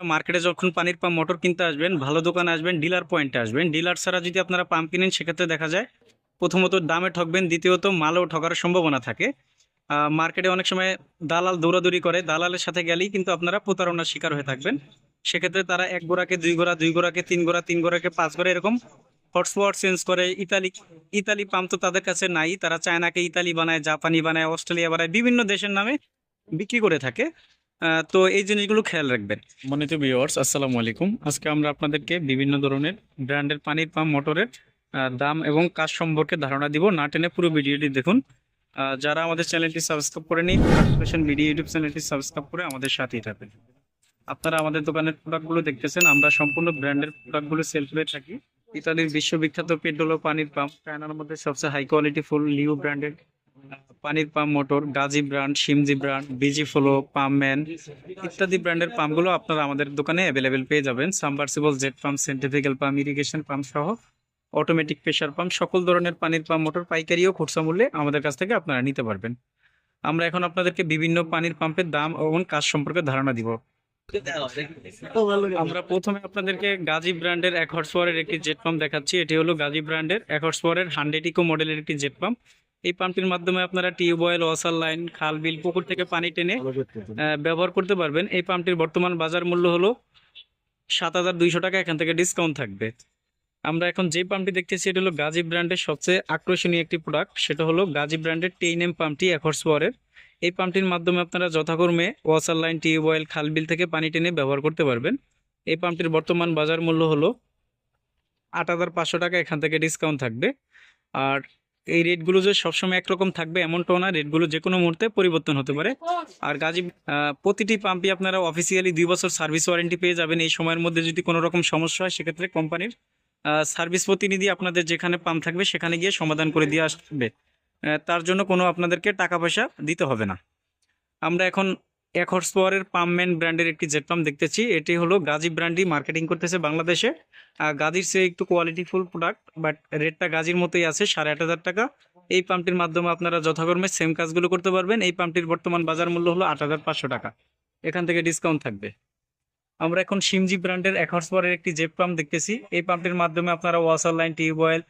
মার্কেটে যখন পানির পাম্প মোটর কিনতে আসবেন, ভালো দোকানে আসবেন ডিলার পয়েন্টে আসবেন। ডিলার ছাড়া যদি আপনারা পাম্প কিনেন, সেক্ষেত্রে দেখা যায় প্রথমত দামে ঠকবেন, দ্বিতীয়ত মালও ঠকার সম্ভাবনা থাকে। মার্কেটে অনেক সময় দালাল দৌড়াদৌড়ি করে, দালালের সাথে গেলেই কিন্তু আপনারা প্রতারণার শিকার হয়ে থাকবেন। সেক্ষেত্রে তারা এক গোড়াকে দুই গোড়া, দুই গোড়াকে তিন গোড়া, তিন গোড়াকে পাঁচ গোড়া এরকম হটস্পট চেঞ্জ করে। ইতালি ইতালি পাম্প তো তাদের কাছে নাই। তারা চায়নাকে ইতালি বানায়, জাপানি বানায়, অস্ট্রেলিয়া বানায়, বিভিন্ন দেশের নামে বিক্রি করে থাকে। তো এই জিনিসগুলো খেয়াল রাখবেন। মনিত ভিউয়ার্স আসসালামু আলাইকুম। আজকে আমরা আপনাদেরকে বিভিন্ন ধরনের ব্র্যান্ডের পানির পাম্প, মোটরের দাম এবং কাজ সম্পর্কে ধারণা দিব। না টেনে পুরো ভিডিওটি দেখুন। যারা আমাদের চ্যানেলটি সাবস্ক্রাইব করে নিন পার্টিসিপেশন ভিডিও ইউটিউব চ্যানেলটি সাবস্ক্রাইব করে আমাদের সাথেই থাকবেন। আপনারা আমাদের দোকানের প্রোডাক্টগুলো দেখতেছেন, আমরা সম্পূর্ণ ব্র্যান্ডের প্রোডাক্টগুলো সেল করে থাকি। ইতালির বিশ্ববিখ্যাত পেট্রোল পানির পাম্প, চায়নার মধ্যে সবচেয়ে high quality full Leo branded পানির পাম্প, মোটর, গাজী ব্র্যান্ড সিমজি ব্র্যান্ড, বিজি ফ্লো পাম্পম্যান ইত্যাদি ব্র্যান্ডের পাম্পগুলো আপনারা আমাদের দোকানে অ্যাভেলেবেল পেয়ে যাবেন। Submersible jet pump centrifugal pump irrigation pump সহ অটোমেটিক প্রেশার পাম্প সকল ধরনের পানির পাম্প, মোটর, পাইকারি ও খুচরা মূল্যে আমাদের কাছ থেকে আপনারা নিতে পারবেন। আমরা এখন আপনাদেরকে বিভিন্ন পানির পাম্পের দাম এবং কাজ সম্পর্কে ধারণা দিব। আমরা প্রথমে আপনাদেরকে গাজী ব্র্যান্ডের এক হর্স পাওয়ারের একটি জেট পাম্প দেখাচ্ছি। এটি হলো গাজী ব্র্যান্ডের এক হর্স পাওয়ারের হান্ড্রেড ইকো মডেলের একটি জেট পাম্প এই পাম্পটির মাধ্যমে আপনারা টিউবওয়েল ওয়াসার লাইন খাল বিল পুকুর থেকে পানি টেনে ব্যবহার করতে পারবেন। এই পাম্পটির বর্তমান বাজার মূল্য হলো সাত হাজার দুইশো টাকা। এখান থেকে ডিসকাউন্ট থাকবে। আমরা এখন যে পাম্পটি দেখতেছি এটা হলো গাজী ব্র্যান্ডের সবচেয়ে আকর্ষণীয় একটি প্রোডাক্ট সেটা হলো গাজী ব্র্যান্ডের টেইন এম পাম্পটি এক হর্স পাওয়ারের এই পাম্পটির মাধ্যমে আপনারা যথাক্রমে ওয়াসার লাইন টিউবওয়েল খাল বিল থেকে পানি টেনে ব্যবহার করতে পারবেন। এই পাম্পটির বর্তমান বাজার মূল্য হলো আট হাজার পাঁচশো টাকা। এখান থেকে ডিসকাউন্ট থাকবে। আর এই রেটগুলো যে সবসময় একরকম থাকবে এমনটাও না। রেটগুলো যে কোনো মুহূর্তে পরিবর্তন হতে পারে। আর গাজী প্রতিটি পাম্পই আপনারা অফিসিয়ালি দুই বছর সার্ভিস ওয়ারেন্টি পেয়ে যাবেন। এই সময়ের মধ্যে যদি কোনো রকম সমস্যা হয়, সেক্ষেত্রে কোম্পানির সার্ভিস প্রতিনিধি আপনাদের যেখানে পাম্প থাকবে, সেখানে গিয়ে সমাধান করে দিয়ে আসবে। তার জন্য কোনো আপনাদেরকে টাকা পয়সা দিতে হবে না। আমরা এখন এক হর্স পাওয়ারের পাম্পম্যান ব্র্যান্ডের একটি জেট পাম্প দেখতেছি। এটি হলো গাজী ব্র্যান্ডই মার্কেটিং করতেছে বাংলাদেশে। গাজীর সে একটু কোয়ালিটিফুল প্রোডাক্ট বাট রেটটা গাজীর মতোই আছে, সাড়ে আট হাজার টাকা। এই পাম্পটির মাধ্যমে আপনারা যথাকর্মে সেম কাজগুলো করতে পারবেন। এই পাম্পটির বর্তমান বাজার মূল্য হলো আট হাজার পাঁচশো টাকা। এখান থেকে ডিসকাউন্ট থাকবে। আমরা এখন সিমজি ব্র্যান্ডের এক হর্স পাওয়ারের একটি জেট পাম্প দেখতেছি। এই পাম্পটির মাধ্যমে আপনারা ওয়াশার লাইন টিউবওয়েল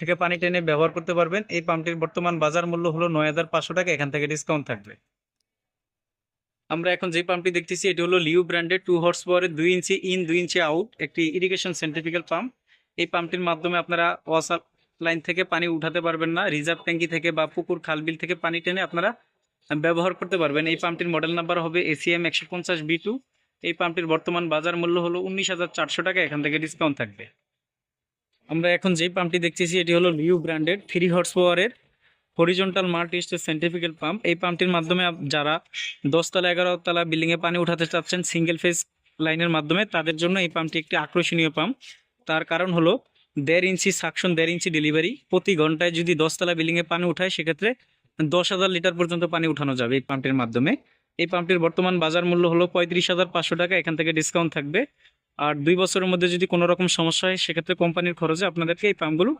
থেকে পানি টেনে ব্যবহার করতে পারবেন। এই পাম্পটির বর্তমান বাজার মূল্য হলো নয় হাজার পাঁচশো টাকা। এখান থেকে ডিসকাউন্ট থাকবে। আমরা এখন যে পাম্পটি দেখতেছি, এটি হলো লিউ ব্র্যান্ডের টু হর্স পাওয়ারের দুই ইঞ্চি ইন দুই ইঞ্চি আউট একটি ইরিগেশন সেন্ট্রিফিক্যাল পাম্প এই পাম্পটির মাধ্যমে আপনারা ওয়াসার লাইন থেকে পানি উঠাতে পারবেন না রিজার্ভ ট্যাঙ্কি থেকে বা পুকুর খালবিল থেকে পানি টেনে আপনারা ব্যবহার করতে পারবেন। এই পাম্পটির মডেল নাম্বার হবে এসিএম একশো পঞ্চাশ বি টু এই পাম্পটির বর্তমান বাজার মূল্য হলো উনিশ হাজার চারশো টাকা, এখান থেকে ডিসকাউন্ট থাকবে। আমরা এখন যে পাম্পটি দেখতেছি, এটি হলো লিউ ব্র্যান্ডের থ্রি হর্স পাওয়ারের হরিজন্টাল মাল্টি স্টেজ পাম্প এই পাম্পটির মাধ্যমে যারা দশতলা এগারো তলা বিল্ডিংয়ে পানি উঠাতে চাচ্ছেন সিঙ্গেল ফেজ লাইনের মাধ্যমে, তাদের জন্য এই পাম্পটি একটি আকর্ষণীয় পাম্প তার কারণ হলো, দেড় ইঞ্চি সাকশন দেড় ইঞ্চি ডেলিভারি প্রতি ঘন্টায় যদি দশতলা বিল্ডিংয়ে পানি উঠায়, সেক্ষেত্রে দশ হাজার লিটার পর্যন্ত পানি উঠানো যাবে এই পাম্পটির মাধ্যমে। এই পাম্পটির বর্তমান বাজার মূল্য হলো পঁয়ত্রিশ হাজার পাঁচশো টাকা, এখান থেকে ডিসকাউন্ট থাকবে। আর দুই বছরের মধ্যে যদি কোনো রকম সমস্যা হয়, সেক্ষেত্রে কোম্পানির খরচে আপনাদেরকে এই পাম্পগুলো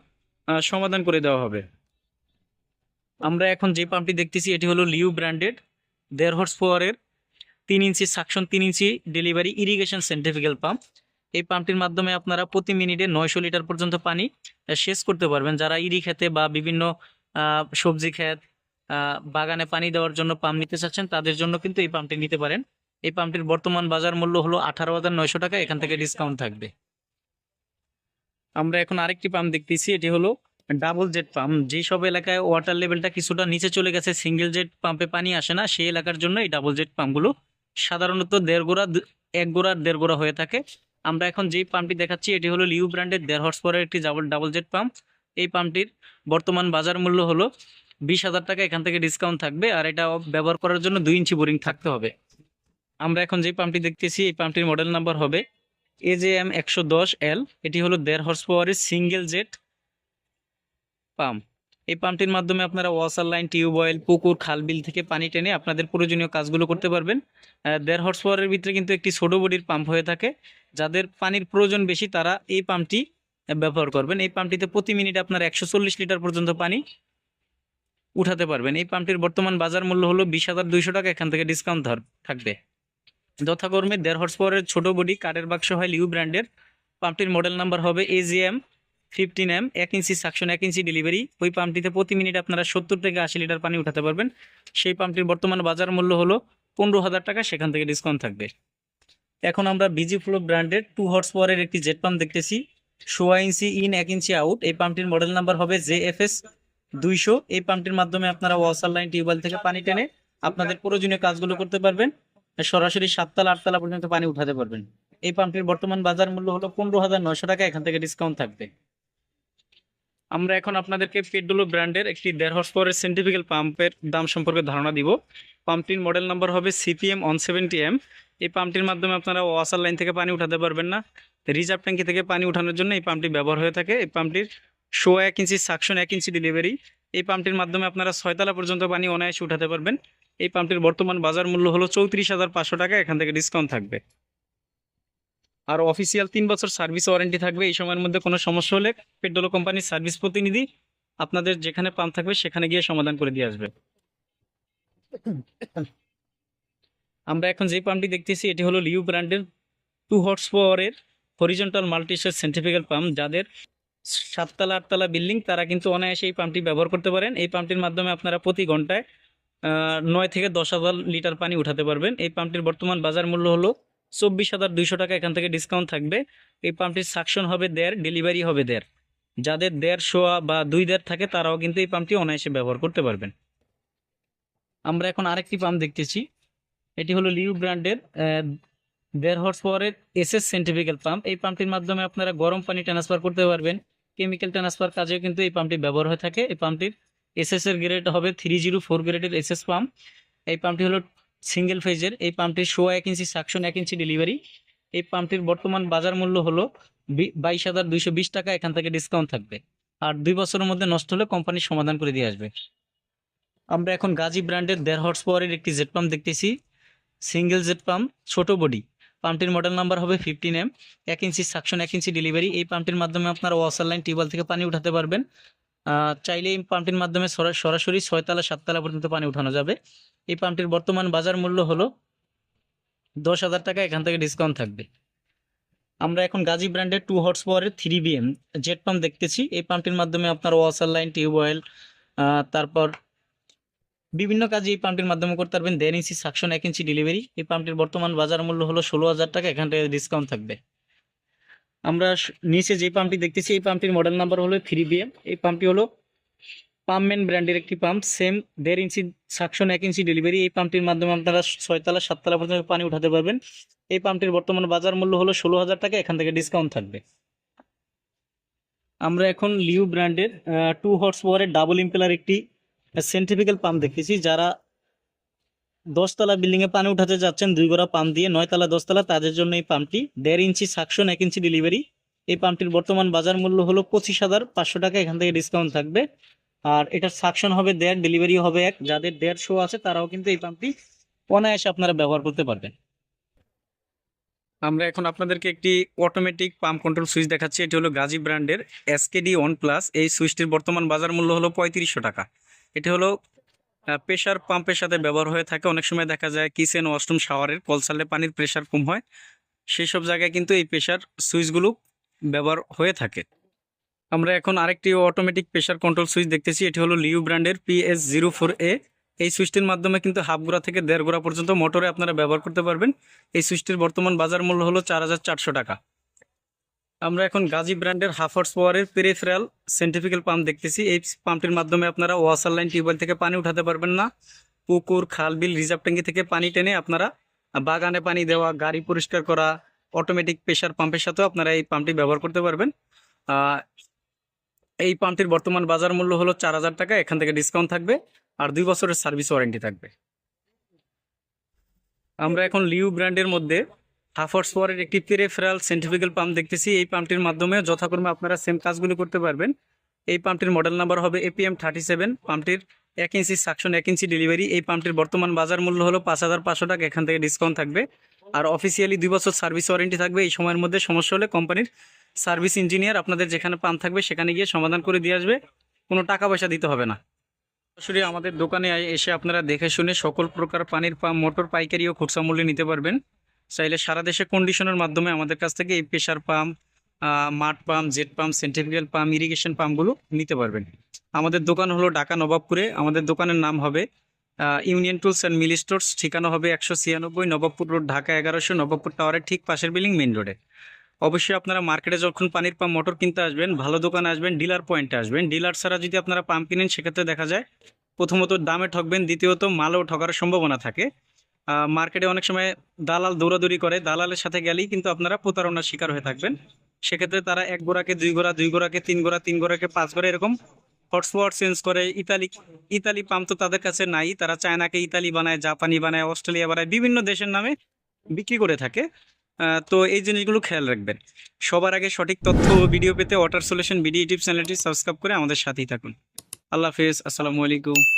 সমাধান করে দেওয়া হবে। আমরা এখন যে পাম্পটি দেখতেছি এটি হলো লিউ ব্র্যান্ডেড দেড় হর্স পাওয়ারের তিন ইঞ্চি সাকশন তিন inch delivery irrigation centrifugal pump এই পাম্পটির মাধ্যমে আপনারা প্রতি মিনিটে নয়শো লিটার পর্যন্ত পানি শেষ করতে পারবেন। যারা ইরি খেতে বা বিভিন্ন সবজি আহ, বাগানে পানি দেওয়ার জন্য পাম্প নিতে চাচ্ছেন তাদের জন্য কিন্তু এই পাম্পটি নিতে পারেন। এই পাম্পটির বর্তমান বাজার মূল্য হলো আঠারো হাজার নয়শো টাকা এখান থেকে ডিসকাউন্ট থাকবে। আমরা এখন আরেকটি পাম্প দেখতেছি এটি হলো ডাবল জেট পাম্প যেসব এলাকায় ওয়াটার লেভেলটা কিছুটা নিচে চলে গেছে সিঙ্গেল জেট পাম্পে পানি আসে না, সেই এলাকার জন্য এই ডাবল জেট পাম্পগুলো সাধারণত দেড় গোড়া, এক গোড়া, দেড় গোড়া হয়ে থাকে। আমরা এখন যেই পাম্পটি দেখাচ্ছি, এটি হলো লিউ ব্র্যান্ডের দেড় হর্স পাওয়ারের একটি ডাবল ডাবল জেট পাম্প এই পাম্পটির বর্তমান বাজার মূল্য হলো বিশ হাজার টাকা, এখান থেকে ডিসকাউন্ট থাকবে, আর এটা ব্যবহার করার জন্য দুই ইঞ্চি বোরিং থাকতে হবে। আমরা এখন যে পাম্পটি দেখতেছি, এই পাম্পটির মডেল নাম্বার হবে এজেএম একশো দশ এল এটি হলো দেড় হর্স পাওয়ারের সিঙ্গেল জেট পাম্প। এই পাম্পটির মাধ্যমে আপনারা ওয়াসার লাইন টিউবওয়েল পুকুর খালবিল থেকে পানি টেনে আপনাদের প্রয়োজনীয় কাজগুলো করতে পারবেন। দেড় হর্স পাওয়ারের ভিতরে কিন্তু একটি ছোট বডির পাম্প হয়ে থাকে। যাদের পানির প্রয়োজন বেশি, তারা এই পাম্পটি ব্যবহার করবেন। এই পাম্পটিতে প্রতি মিনিটে আপনার একশো চল্লিশ লিটার পর্যন্ত পানি উঠাতে পারবেন। এই পাম্পটির বর্তমান বাজার মূল্য হলো বিশ হাজার দুইশো টাকা। এখান থেকে ডিসকাউন্ট থাকবে। যথাকর্মে দেড় হর্স পাওয়ারের ছোট বডি, কাঠের বাক্স হয় লিউ ব্র্যান্ডের। পাম্পটির মডেল নাম্বার হবে এজিএম ফিফটিন এম, এক ইঞ্চি সাকশন এক ইঞ্চি ডেলিভারি ওই পাম্পটিতে প্রতি মিনিট আপনারা সত্তর থেকে আশি লিটার পানি উঠাতে পারবেন। সেই পাম্পটির বর্তমান বাজার মূল্য হলো পনেরো হাজার টাকা, সেখান থেকে ডিসকাউন্ট থাকবে। এখন আমরা বিজি ফ্লো ব্র্যান্ডের টু হর্স পাওয়ারের একটি জেট পাম্প দেখতেছি। সোয়া ইঞ্চি ইন এক ইঞ্চি আউট এই পাম্পটির মডেল নাম্বার হবে জে এফ এস দুইশো। এই পাম্পটির মাধ্যমে আপনারা ওয়াসার লাইন টিউবওয়েল থেকে পানি টেনে আপনাদের প্রয়োজনীয় কাজগুলো করতে পারবেন। সরাসরি সাততলা, আটতলা পর্যন্ত পানি উঠাতে পারবেন। এই পাম্পটির বর্তমান বাজার মূল্য হলো পনেরো হাজার নয়শো টাকা, এখান থেকে ডিসকাউন্ট থাকবে। আমরা এখন আপনাদেরকে পেডোলো ব্র্যান্ডের একটি দেড় হর্স পাওয়ারের সেন্টিফিক্যাল পাম্পের দাম সম্পর্কে ধারণা দিব। পাম্পটির মডেল নাম্বার হবে সিপিএম ওয়ান সেভেন্টি এম এই পাম্পটির মাধ্যমে আপনারা ওয়াসার লাইন থেকে পানি উঠাতে পারবেন না। রিজার্ভ ট্যাঙ্কি থেকে পানি উঠানোর জন্য এই পাম্পটি ব্যবহার হয়ে থাকে। এই পাম্পটির শো এক ইঞ্চি সাকশন এক ইঞ্চি ডেলিভারি এই পাম্পটির মাধ্যমে আপনারা ছয়তলা পর্যন্ত পানি অনায়াসে উঠাতে পারবেন। এই পাম্পটির বর্তমান বাজার মূল্য হলো চৌত্রিশ হাজার পাঁচশো টাকা। এখান থেকে ডিসকাউন্ট থাকবে। আর অফিসিয়াল তিন বছর সার্ভিস ওয়ারেন্টি থাকবে, এই সময়ের মধ্যে কোনো সমস্যা হলে পেট্রোলো কোম্পানির সার্ভিস প্রতিনিধি আপনাদের যেখানে পাম্প থাকবে, সেখানে গিয়ে সমাধান করে দিয়ে আসবে। আমরা এখন যে পাম্পটি দেখতেছি, এটি হলো লিউ ব্র্যান্ডের টু হর্স পাওয়ারের হরিজন্টাল মাল্টিস্টার সেন্ট্রিফিক্যাল পাম্প যাদের সাততলা, আটতলা বিল্ডিং তারা কিন্তু অনায়াসে এই পাম্পটি ব্যবহার করতে পারেন। এই পাম্পটির মাধ্যমে আপনারা প্রতি ঘন্টায় নয় থেকে দশ হাজার লিটার পানি উঠাতে পারবেন। এই পাম্পটির বর্তমান বাজার মূল্য হলো চব্বিশ হাজার দুইশো টাকা এখান থেকে ডিসকাউন্ট থাকবে। এই পাম্পটির সাকশন হবে দেড় ডেলিভারি হবে দেড় যাদের দেড় শোয়া বা দুই দেড় থাকে, তারাও কিন্তু এই পাম্পটি অনায়াসে ব্যবহার করতে পারবেন। আমরা এখন আরেকটি পাম্প দেখতেছি। এটি হলো লিউ ব্র্যান্ডের দেড় হর্স পাওয়ারের এসএস সেন্টিফিক্যাল পাম্প এই পাম্পটির মাধ্যমে আপনারা গরম পানি ট্রান্সফার করতে পারবেন। কেমিক্যাল ট্রান্সফার কাজেও কিন্তু এই পাম্পটি ব্যবহার হয়ে থাকে। এই পাম্পটির এসএস এর গ্রেড হবে থ্রি জিরো ফোর গ্রেডের এসএস পাম্প এই পাম্পটি হলো সিঙ্গেল ফেজের এই পাম্পটির শো এক ইঞ্চি সাকশন এক ইঞ্চি ডেলিভারি এই পাম্পটির বর্তমান বাজার মূল্য হলো বাইশ হাজার দুইশো বিশ টাকা, এখান থেকে ডিসকাউন্ট থাকবে। আর দুই বছরের মধ্যে নষ্ট হলে কোম্পানি সমাধান করে দিয়ে আসবে। আমরা এখন গাজী ব্র্যান্ডের দেড় হর্স পাওয়ারের একটি জেট পাম্প দেখতেছি। সিঙ্গেল জেট পাম্প ছোট বডি পাম্পটির মডেল নাম্বার হবে ফিফটিন এম এক ইঞ্চি সাকশন এক ইঞ্চি ডেলিভারি এই পাম্পটির মাধ্যমে আপনারা ওয়াসার লাইন টিউবওয়েল থেকে পানি উঠাতে পারবেন। চাইলে এই পাম্পটির মাধ্যমে সরা- সরাসরি ছয়তলা, সাততলা পর্যন্ত পানি উঠানো যাবে। এই পাম্পটির বর্তমান বাজার মূল্য হলো দশ হাজার টাকা, এখান থেকে ডিসকাউন্ট থাকবে। আমরা এখন গাজী ব্র্যান্ডের টু হর্স পাওয়ারের থ্রি বিএম জেট পাম্প দেখতেছি। এই পাম্পটির মাধ্যমে আপনার ওয়াশার লাইন টিউবওয়েল তারপর বিভিন্ন কাজে এই পাম্পটির মাধ্যমে করতে পারবেন। দেড় ইঞ্চি সাকশন এক ইঞ্চি ডেলিভারি এই পাম্পটির বর্তমান বাজার মূল্য হলো ষোলো হাজার টাকা, এখান থেকে ডিসকাউন্ট থাকবে। আমরা নিচে যে পাম্পটি দেখতেছি, এই পাম্পটির মডেল নাম্বার হলো থ্রি বিএম এই পাম্পটি হলো পাম্পম্যান ব্র্যান্ডের একটি পাম্প সেম দেড় ইঞ্চি সাকশন এক ইঞ্চি ডেলিভারি এই পাম্পটির মাধ্যমে আপনারা ছয়তলা, সাততলা পর্যন্ত পানি উঠাতে পারবেন। এই পাম্পটির বর্তমান বাজার মূল্য হলো ষোলো হাজার টাকা, এখান থেকে ডিসকাউন্ট থাকবে। আমরা এখন লিউ ব্র্যান্ডের টু হর্স পাওয়ারের ডাবল ইম্পেলার একটি সেন্ট্রিফিক্যাল পাম্প দেখতেছি। যারা দশতলা বিল্ডিং এ পানি উঠাতে যাচ্ছেন, দুই গোড়া পাম্প দিয়ে, নয়তলা, দশতলা, তাদের জন্য এই পাম্পটি দেড় ইঞ্চি সাকশন এক ইঞ্চি ডেলিভারি এই পাম্পটির বর্তমান বাজার মূল্য হলো পঁচিশ হাজার পাঁচশো টাকা, এখান থেকে ডিসকাউন্ট থাকবে। আর এটার সাকশন হবে দেড় ডেলিভারি হবে এক। যাদের দেড় শো আছে, তারাও কিন্তু এই পাম্পটি অনায়াসে আপনারা ব্যবহার করতে পারবেন। আমরা এখন আপনাদেরকে একটি অটোমেটিক পাম্প কন্ট্রোল সুইচ দেখাচ্ছি। এটি হলো গাজী ব্র্যান্ডের এসকেডি ওয়ান প্লাস এই সুইচটির বর্তমান বাজার মূল্য হলো পঁয়ত্রিশশো টাকা। এটি হলো প্রেশার পাম্পের সাথে ব্যবহার হয়ে থাকে। অনেক সময় দেখা যায় কিচেন ওয়াশরুম শাওয়ারের কল ছাড়লে পানির প্রেশার কম হয়। সেই সব জায়গায় কিন্তু এই প্রেশার সুইচগুলো ব্যবহার হয়ে থাকে। আমরা এখন আরেকটি অটোমেটিক প্রেশার কন্ট্রোল সুইচ দেখতেছি। এটি হলো লিউ ব্র্যান্ডের পিএস জিরো ফোর এ এই সুইচটির মাধ্যমে কিন্তু হাফ গোড়া থেকে দেড় গোড়া পর্যন্ত মোটরে আপনারা ব্যবহার করতে পারবেন। এই সুইচটির বর্তমান বাজার মূল্য হলো চার হাজার চারশো টাকা। আমরা এখন গাজী ব্র্যান্ডের হাফার্স পাওয়ারের পেরিফেরাল সেন্টিফিক্যাল পাম্প দেখতেছি। এই পাম্পটির মাধ্যমে আপনারা ওয়াসার লাইন টিউবওয়েল থেকে পানি উঠাতে পারবেন না। পুকুর, খাল, বিল রিজার্ভ ট্যাঙ্কি থেকে পানি টেনে আপনারা বাগানে পানি দেওয়া, গাড়ি পরিষ্কার করা অটোমেটিক প্রেশার পাম্পের সাথেও আপনারা এই পাম্পটি ব্যবহার করতে পারবেন। এই পাম্পটির বর্তমান বাজার মূল্য হলো চার হাজার টাকা, এখান থেকে ডিসকাউন্ট থাকবে আর দুই বছরের সার্ভিস ওয়ারেন্টি থাকবে। আমরা এখন লিউ ব্র্যান্ডের মধ্যে হাফ হর্স পাওয়ারের একটি পেরিফেরাল সেন্টিফিক্যাল পাম্প দেখতেছি। এই পাম্পটির মাধ্যমে যথাক্রমে আপনারা সেম কাজগুলো করতে পারবেন। এই পাম্পটির মডেল নাম্বার হবে এপিএম থার্টি সেভেন পাম্পটির এক ইঞ্চি সাকশন এক ইঞ্চি ডেলিভারি এই পাম্পটির বর্তমান বাজার মূল্য হলো পাঁচ হাজার পাঁচশো টাকা। এখান থেকে ডিসকাউন্ট থাকবে। আর অফিসিয়ালি দুই বছর সার্ভিস ওয়ারেন্টি থাকবে। এই সময়ের মধ্যে সমস্যা হলে কোম্পানির সার্ভিস ইঞ্জিনিয়ার আপনাদের যেখানে পাম্প থাকবে, সেখানে গিয়ে সমাধান করে দিয়ে আসবে। কোনো টাকা পয়সা দিতে হবে না। সরাসরি আমাদের দোকানে এসে আপনারা দেখে শুনে সকল প্রকার পানির পাম্প মোটর পাইকারি ও খুচরা মূল্যে নিতে পারবেন। চাইলে সারা দেশে কন্ডিশনের মাধ্যমে আমাদের কাছ থেকে এই প্রেশার পাম্প মাঠ pump jet pump centrifugal pump irrigation পাম্পগুলো নিতে পারবেন। আমাদের দোকান হলো ঢাকা নবাবপুরে। আমাদের দোকানের নাম হবে ইউনিয়ন টুলস অ্যান্ড মিলি স্টোর্স ঠিকানা হবে একশো ছিয়ানব্বই নবাবপুর রোড, ঢাকা এগারোশো, নবাবপুর টাওয়ারের ঠিক পাশের বিল্ডিং মেইন রোডে অবশ্যই আপনারা মার্কেটে যখন পানির পাম্প মোটর কিনতে আসবেন, ভালো দোকানে আসবেন ডিলার পয়েন্টে আসবেন। ডিলার ছাড়া যদি আপনারা পাম্প কিনেন, সেক্ষেত্রে দেখা যায়, প্রথমত দামে ঠকবেন, দ্বিতীয়ত মালও ঠকার সম্ভাবনা থাকে। মার্কেটে অনেক সময় দালাল দৌড়াদৌড়ি করে, দালালের সাথে গেলেই কিন্তু আপনারা প্রতারণার শিকার হয়ে থাকবেন। সেক্ষেত্রে তারা এক গোড়াকে দুই গোড়া, দুই গোড়াকে তিন গোড়া, তিন গোড়াকে পাঁচ গোড়া এরকম হটস্পট চেঞ্জ করে। ইতালি ইতালি পাম্প তো তাদের কাছে নাই। তারা চায়নাকে ইতালি বানায়, জাপানি বানায়, অস্ট্রেলিয়া বানায়, বিভিন্ন দেশের নামে বিক্রি করে থাকে। তো এই জিনিসগুলো খেয়াল রাখবেন। সবার আগে সঠিক তথ্য ও ভিডিও পেতে ওয়াটার সলিউশন ভিডিও ইউটিউব চ্যানেলটি সাবস্ক্রাইব করে আমাদের সাথেই থাকুন। আল্লাহ হাফেজ। আসসালামু আলাইকুম।